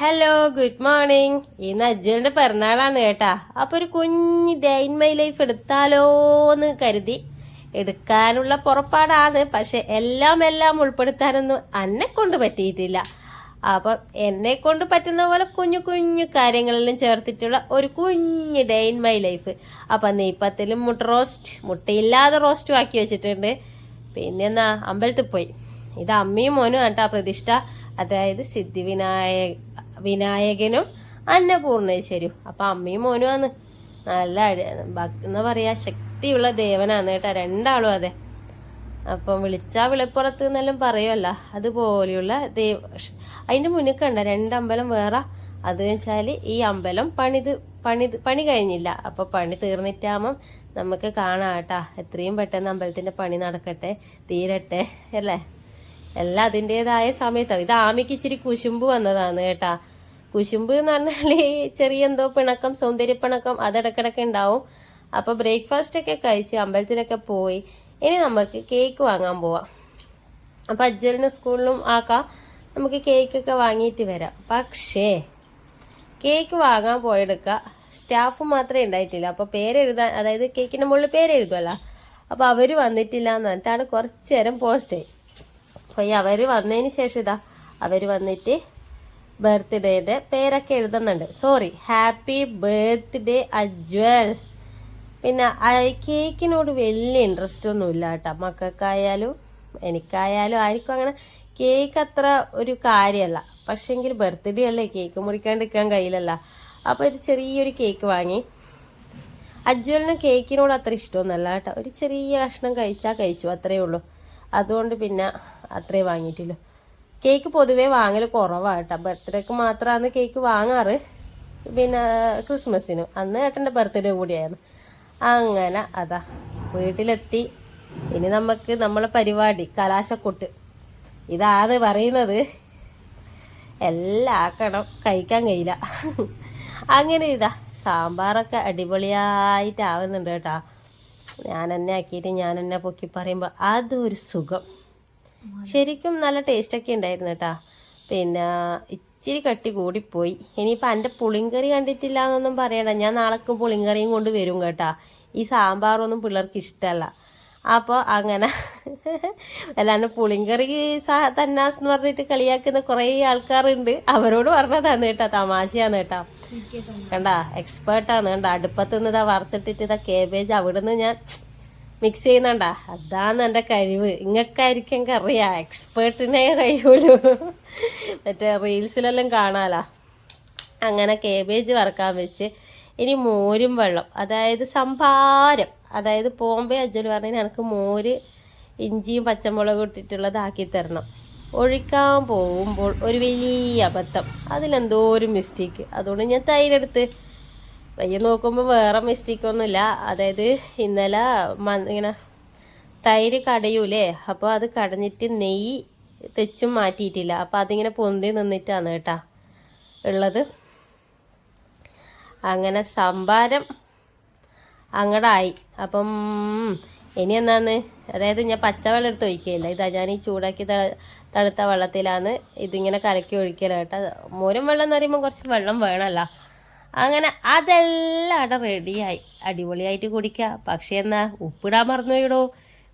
Hello good morning ഇന്ന് അജ്ജലിന്റെ പിറന്നാളാന്ന് കേട്ടാ. അപ്പൊ ഒരു കുഞ്ഞ് ഡേ ഇൻ മൈ ലൈഫ് എടുത്താലോന്ന് കരുതി. എടുക്കാനുള്ള പുറപ്പാടാണ്. പക്ഷെ എല്ലാം എല്ലാം ഉൾപ്പെടുത്താനൊന്നും എന്നെ കൊണ്ട് പറ്റിയിട്ടില്ല. അപ്പം എന്നെ കൊണ്ട് പറ്റുന്ന പോലെ കുഞ്ഞു കുഞ്ഞു കാര്യങ്ങളിലും ചേർത്തിട്ടുള്ള ഒരു കുഞ്ഞ് ഡേ ഇൻ മൈ ലൈഫ് അപ്പം നെയ്പ്പത്തിലും മുട്ട റോസ്റ്റ് മുട്ടയില്ലാതെ റോസ്റ്റും ആക്കി വെച്ചിട്ടുണ്ട്. പിന്നെന്നാ അമ്പലത്തിൽ പോയി. ഇത് അമ്മയും മോനും കേട്ടോ പ്രതിഷ്ഠ. അതായത് സിദ്ധി വിനായക വിനായകനും അന്നപൂർണേശ്വരിയും അപ്പം അമ്മയും മോനും ആണ് നല്ല എന്താ പറയാ ശക്തിയുള്ള ദേവനാണ് കേട്ടോ രണ്ടാളും അതെ. അപ്പം വിളിച്ചാ വിളിപ്പുറത്ത് എന്നെല്ലാം പറയുമല്ല അതുപോലെയുള്ള ദൈവ അതിന്റെ മുന്നിൽ കണ്ട രണ്ടമ്പലം വേറെ. അത് വെച്ചാൽ ഈ അമ്പലം പണിത് പണി പണി കഴിഞ്ഞില്ല. അപ്പൊ പണി തീർന്നിട്ടാകുമ്പം നമുക്ക് കാണാം കേട്ടാ. എത്രയും പെട്ടെന്ന് അമ്പലത്തിന്റെ പണി നടക്കട്ടെ തീരട്ടെ അല്ലേ? എല്ലാം അതിന്റെതായ സമയത്താണ് ഇത് ആമയ്ക്ക് ഇച്ചിരി കുശുമ്പ് വന്നതാണ് കേട്ടാ. കുശുമ്പ് എന്ന് പറഞ്ഞാൽ ചെറിയ എന്തോ പിണക്കം സൗന്ദര്യപ്പിണക്കം അതിടക്കിടക്ക് ഉണ്ടാവും. അപ്പോൾ ബ്രേക്ക്ഫാസ്റ്റ് ഒക്കെ കഴിച്ച് അമ്പലത്തിലൊക്കെ പോയി ഇനി നമുക്ക് കേക്ക് വാങ്ങാൻ പോവാം. അപ്പം അജ്ജലിന് സ്കൂളിലും ആക്കാം. നമുക്ക് കേക്കൊക്കെ വാങ്ങിയിട്ട് വരാം. പക്ഷേ കേക്ക് വാങ്ങാൻ പോയെടുക്കുക. സ്റ്റാഫ് മാത്രമേ ഉണ്ടായിട്ടില്ല. അപ്പോൾ പേരെഴുതാൻ അതായത് കേക്കിന്റെ മുകളിൽ പേരെഴുതുമല്ലോ അപ്പോൾ അവർ വന്നിട്ടില്ല എന്ന് പറഞ്ഞിട്ടാണ് കുറച്ച് നേരം പോസ്റ്റ് ആയി അപ്പോൾ ഈ അവർ വന്നതിന് ശേഷം ഇതാ അവർ വന്നിട്ട് ബർത്ത്ഡേയുടെ പേരൊക്കെ എഴുതുന്നുണ്ട്. Sorry happy birthday Ajwal. പിന്നെ കേക്കിനോട് വലിയ ഇൻട്രസ്റ്റ് ഒന്നും ഇല്ല കേട്ടോ. മക്കൾക്കായാലും എനിക്കായാലും ആർക്കും അങ്ങനെ കേക്ക് അത്ര ഒരു കാര്യമല്ല. പക്ഷെങ്കിൽ ബർത്ത്ഡേ അല്ലേ കേക്ക് മുറിക്കാണ്ടിരിക്കാൻ കഴിയില്ലല്ല. അപ്പോൾ ഒരു ചെറിയൊരു കേക്ക് വാങ്ങി. അജ്വലിന് കേക്കിനോട് അത്ര ഇഷ്ടമൊന്നുമല്ല കേട്ടോ. ഒരു ചെറിയ കഷ്ണം കഴിച്ചാൽ കഴിച്ചു അത്രയേ ഉള്ളൂ. അതുകൊണ്ട് പിന്നെ അത്രേ വാങ്ങിയിട്ടുള്ളൂ. കേക്ക് പൊതുവേ വാങ്ങൽ കുറവാണ് കേട്ടോ. ബർത്ത്ഡേക്ക് മാത്രമാണ് കേക്ക് വാങ്ങാറ്. പിന്നെ ക്രിസ്മസിനും. അന്ന് ഏട്ടന്റെ ബർത്ത്ഡേ കൂടിയായിരുന്നു. അങ്ങനെ അതാ വീട്ടിലെത്തി. ഇനി നമുക്ക് നമ്മളെ പരിപാടി കലാശക്കൊട്ട്. ഇതാണ് പറയുന്നത്. എല്ലാം ആക്കണം കഴിക്കാൻ കഴിയില്ല. അങ്ങനെ ഇതാ സാമ്പാറൊക്കെ അടിപൊളിയായിട്ട് ആവുന്നുണ്ട് കേട്ടാ. ഞാൻ എന്നെ ആക്കിയിട്ട് ഞാൻ എന്നെ പൊക്കി പറയുമ്പോൾ അതൊരു സുഖം. ശരിക്കും നല്ല ടേസ്റ്റൊക്കെ ഉണ്ടായിരുന്നു കേട്ടാ പിന്നെ ഇച്ചിരി കട്ടി കൂടിപ്പോയി. ഇനിയിപ്പോൾ എന്റെ പുളിങ്കറി കണ്ടിട്ടില്ല എന്നൊന്നും പറയണ്ട. ഞാൻ നാളേക്കും പുളിങ്കറിയും കൊണ്ട് വരും കേട്ടാ. ഈ സാമ്പാറൊന്നും പിള്ളേർക്ക് ഇഷ്ടമല്ല അപ്പോൾ അങ്ങനെ അല്ലാണ്ട് പുളിങ്കറി സാ തന്നാസ് എന്ന് പറഞ്ഞിട്ട് കളിയാക്കുന്ന കുറേ ആൾക്കാരുണ്ട്. അവരോട് പറഞ്ഞതാണ് കേട്ടോ തമാശയാണ് കേട്ടോ. കണ്ട എക്സ്പേർട്ടാണ് കണ്ട അടുപ്പത്ത് നിന്ന് ഇതാ വറുത്തിട്ടിട്ട് ഇതാ കേബേജ് അവിടെ നിന്ന് ഞാൻ മിക്സ് ചെയ്യുന്നുണ്ട? അതാണ് എന്റെ കഴിവ്. ഇങ്ങക്കായിരിക്കും എനിക്ക് അറിയാം എക്സ്പേർട്ടിനെ കഴിയുള്ളൂ മറ്റേ റീൽസിലെല്ലാം കാണാലാ. അങ്ങനെ കേബേജ് വറക്കാൻ വെച്ച് ഇനി മോരും വെള്ളം. അതായത് സംഭാരം. അതായത് പോമ്പേ അജ്ജൽ പറഞ്ഞാൽ എനിക്ക് മോര് ഇഞ്ചിയും പച്ചമുളകും ഇട്ടിട്ടുള്ളതാക്കി തരണം. ഒഴിക്കാൻ പോകുമ്പോൾ ഒരു വലിയ അബദ്ധം. അതിലെന്തോ ഒരു മിസ്റ്റേക്ക് അതുകൊണ്ട് ഞാൻ തൈരെടുത്ത് പയ്യെ നോക്കുമ്പോൾ വേറെ മിസ്റ്റേക്കൊന്നുമില്ല അതായത് ഇന്നലെ ഇങ്ങനെ തൈര് കടയൂലേ? അപ്പോൾ അത് കടഞ്ഞിട്ട് നെയ്യ് തെച്ചും മാറ്റിയിട്ടില്ല. അപ്പോൾ അതിങ്ങനെ പൊന്തി നിന്നിട്ടാണ് കേട്ടാ ഉള്ളത്. അങ്ങനെ സംഭാരം അങ്ങടായി. അപ്പം ഇനി എന്നാന്ന് അതായത് ഞാൻ പച്ചവെള്ളം എടുത്ത് ഒഴിക്കുകയില്ല ഇതാ ഞാൻ ഈ ചൂടാക്കി തണുത്ത വെള്ളത്തിലാണ് ഇതിങ്ങനെ കലക്കി ഒഴിക്കല കേട്ടോ. മോരും വെള്ളം എന്ന് പറയുമ്പോൾ കുറച്ച് വെള്ളം വേണമല്ലോ അങ്ങനെ അതെല്ലാം അവിടെ റെഡിയായി അടിപൊളിയായിട്ട് കുടിക്കുക പക്ഷേ എന്നാ ഉപ്പിടാൻ മറന്നുപോയിടോ?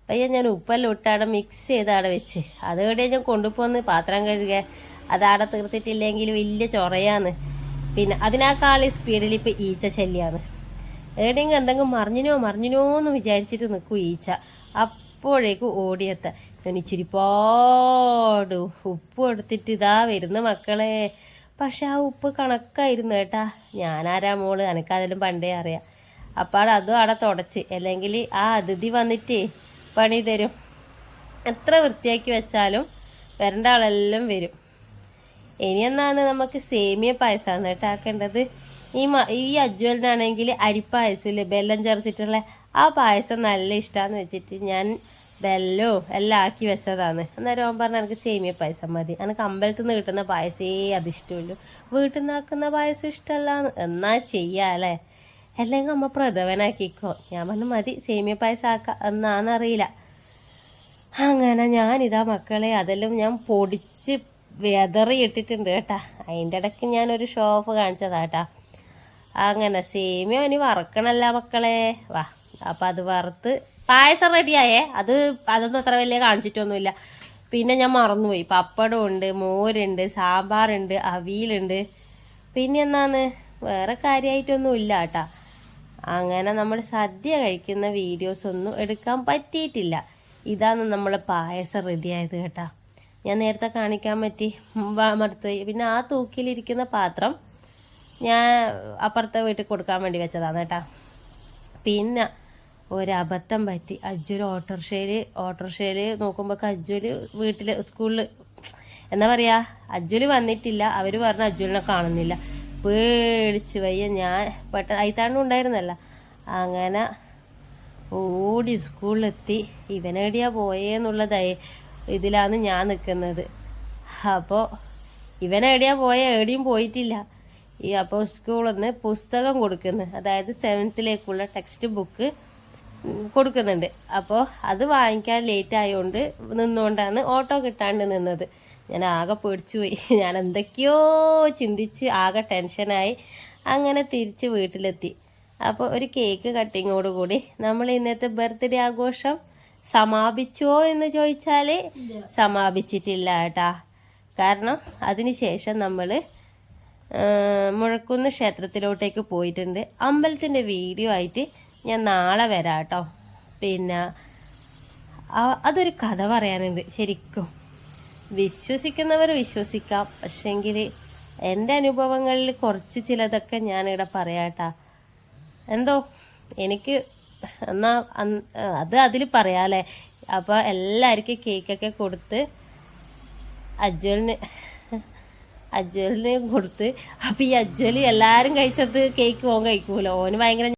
പയ്യ ഞാൻ ഉപ്പെല്ലാം ഇട്ടാടെ മിക്സ് ചെയ്ത് അവിടെ വെച്ച്. അത് അതോടെ ഞാൻ കൊണ്ടുപോന്ന് പാത്രം കഴുകുക അത് അവിടെ തീർത്തിട്ടില്ലെങ്കിൽ വലിയ ചൊറയാന്ന്. പിന്നെ അതിനേക്കാൾ സ്പീഡിൽ ഇപ്പം ഈച്ച ശല്യമാണ് എവിടെയെങ്കിലും എന്തെങ്കിലും മറിഞ്ഞിനോ മറിഞ്ഞിനോ എന്ന് വിചാരിച്ചിട്ട് നിൽക്കും ഈച്ച. അപ്പോഴേക്കും ഓടിയെത്താം. ഞാൻ ഇച്ചിരി പാട് ഉപ്പ് എടുത്തിട്ട് ഇതാ വരുന്ന മക്കളെ. പക്ഷെ ആ ഉപ്പ് കണക്കായിരുന്നു കേട്ടാ. ഞാനാരാ മോൾ? എനിക്കതിലും പണ്ടേ അറിയാം. അപ്പോൾ അതും അവിടെ തുടച്ച്. അല്ലെങ്കിൽ ആ അതിഥി വന്നിട്ട് പണി തരും. എത്ര വൃത്തിയാക്കി വെച്ചാലും വരേണ്ട ആളെല്ലാം വരും. ഇനി എന്നാണ് നമുക്ക് സേമിയ പായസമാണ് കേട്ടോ ആക്കേണ്ടത്. ഈ ഈ അജ്വലിനാണെങ്കിൽ അരിപ്പായസം ഇല്ലേ ബെല്ലം ചേർത്തിട്ടുള്ള ആ പായസം നല്ല ഇഷ്ടമാണെന്ന് വെച്ചിട്ട് ഞാൻ ബെല്ലവും എല്ലാം ആക്കി വെച്ചതാണ്. അന്നേരം അവൻ പറഞ്ഞ എനിക്ക് സേമിയ പായസം മതി. എനിക്ക് അമ്പലത്തിൽ നിന്ന് കിട്ടുന്ന പായസേ അത് ഇഷ്ടമുള്ളൂ വീട്ടിൽ നിന്ന് ആക്കുന്ന പായസം ഇഷ്ടമല്ല. എന്നാ ചെയ്യാല്ലേ അല്ലെങ്കിൽ അമ്മ പ്രഥവനാക്കിക്കോ ഞാൻ പറഞ്ഞു മതി സേമിയ പായസം ആക്കാം എന്നാന്നറിയില്ല. അങ്ങനെ ഞാനിതാ മക്കളെ അതെല്ലാം ഞാൻ പൊടിച്ച് വെതറി ഇട്ടിട്ടുണ്ട് കേട്ടാ. അതിന്റെ ഇടയ്ക്ക് ഞാനൊരു ഷോപ്പ് കാണിച്ചതാ കേട്ടാ. അങ്ങനെ സേമിയ ഇനി വറക്കണല്ല മക്കളെ. വാ അപ്പം അത് വറുത്ത് പായസം റെഡിയായേ അത് അതൊന്നും അത്ര വലിയ കാണിച്ചിട്ടൊന്നുമില്ല. പിന്നെ ഞാൻ മറന്നുപോയി. പപ്പടം ഉണ്ട് മോരുണ്ട് സാമ്പാറുണ്ട് അവിയലുണ്ട്. പിന്നെ എന്നാന്ന്? വേറെ കാര്യമായിട്ടൊന്നും ഇല്ല കേട്ടാ. അങ്ങനെ നമ്മൾ സദ്യ കഴിക്കുന്ന വീഡിയോസ് ഒന്നും എടുക്കാൻ പറ്റിയിട്ടില്ല. ഇതാണ് നമ്മൾ പായസം റെഡിയായത് കേട്ടാ. ഞാൻ നേരത്തെ കാണിക്കാൻ പറ്റി. മടുത്തുപോയി. പിന്നെ ആ തൂക്കിലിരിക്കുന്ന പാത്രം ഞാൻ അപ്പുറത്തെ വീട്ടിൽ കൊടുക്കാൻ വേണ്ടി വെച്ചതാണ് കേട്ടാ. പിന്നെ ഒരബദ്ധം പറ്റി. അജ്ജു ഒരു ഓട്ടോറിക്ഷയിൽ ഓട്ടോറിക്ഷയിൽ നോക്കുമ്പോൾ അജ്ജു വീട്ടിൽ സ്കൂളിൽ എന്താ പറയുക അജ്ജുൽ വന്നിട്ടില്ല. അവർ പറഞ്ഞ അജ്ജുലിനെ കാണുന്നില്ല. പേടിച്ച് വയ്യ. ഞാൻ പെട്ട അയിത്താണ്ടും ഉണ്ടായിരുന്നല്ല. അങ്ങനെ ഓടി സ്കൂളിലെത്തി. ഇവനെടിയാ പോയേന്നുള്ളതായി ഇതിലാണ് ഞാൻ നിൽക്കുന്നത്. അപ്പോൾ ഇവനെടിയാ പോയ? എവിടെയും പോയിട്ടില്ല. ഈ അപ്പോൾ സ്കൂളിൽ നിന്ന് പുസ്തകം കൊടുക്കുന്നത് അതായത് സെവൻത്തിലേക്കുള്ള ടെക്സ്റ്റ് ബുക്ക് കൊടുക്കുന്നുണ്ട്. അപ്പോൾ അത് വാങ്ങിക്കാൻ ലേറ്റ് ആയതുകൊണ്ട് നിന്നുകൊണ്ടാണ് ഓട്ടോ കിട്ടാണ്ട് നിന്നത്. ഞാൻ ആകെ പേടിച്ചു പോയി ഞാൻ എന്തൊക്കെയോ ചിന്തിച്ച് ആകെ ടെൻഷനായി അങ്ങനെ തിരിച്ച് വീട്ടിലെത്തി. അപ്പോൾ ഒരു കേക്ക് കട്ടിങ്ങോട് കൂടി നമ്മൾ ഇന്നത്തെ ബർത്ത്ഡേ ആഘോഷം സമാപിച്ചോ എന്ന് ചോദിച്ചാൽ സമാപിച്ചിട്ടില്ല കേട്ടാ കാരണം അതിനുശേഷം നമ്മൾ മുഴക്കുന്ന് ക്ഷേത്രത്തിലോട്ടേക്ക് പോയിട്ടുണ്ട്. അമ്പലത്തിന്റെ വീഡിയോ ആയിട്ട് ഞാൻ നാളെ വരാം കേട്ടോ പിന്നെ അതൊരു കഥ പറയാനുണ്ട്. ശരിക്കും. വിശ്വസിക്കുന്നവർ വിശ്വസിക്കാം. പക്ഷെങ്കിൽ എന്റെ അനുഭവങ്ങളിൽ കുറച്ച് ചിലതൊക്കെ ഞാനിവിടെ പറയാട്ടാ. എന്തോ? എനിക്ക് എന്നാ അത് അതിൽ പറയാമല്ലേ അപ്പോൾ എല്ലാവർക്കും കേക്കൊക്കെ കൊടുത്ത് അജ്വലിന് അജ്വലിന് കൊടുത്ത്. അപ്പോൾ ഈ അജ്വൽ എല്ലാവരും കഴിച്ചത് കേക്ക് ഓൻ കഴിക്കൂലോ. ഓന് ഭയങ്കര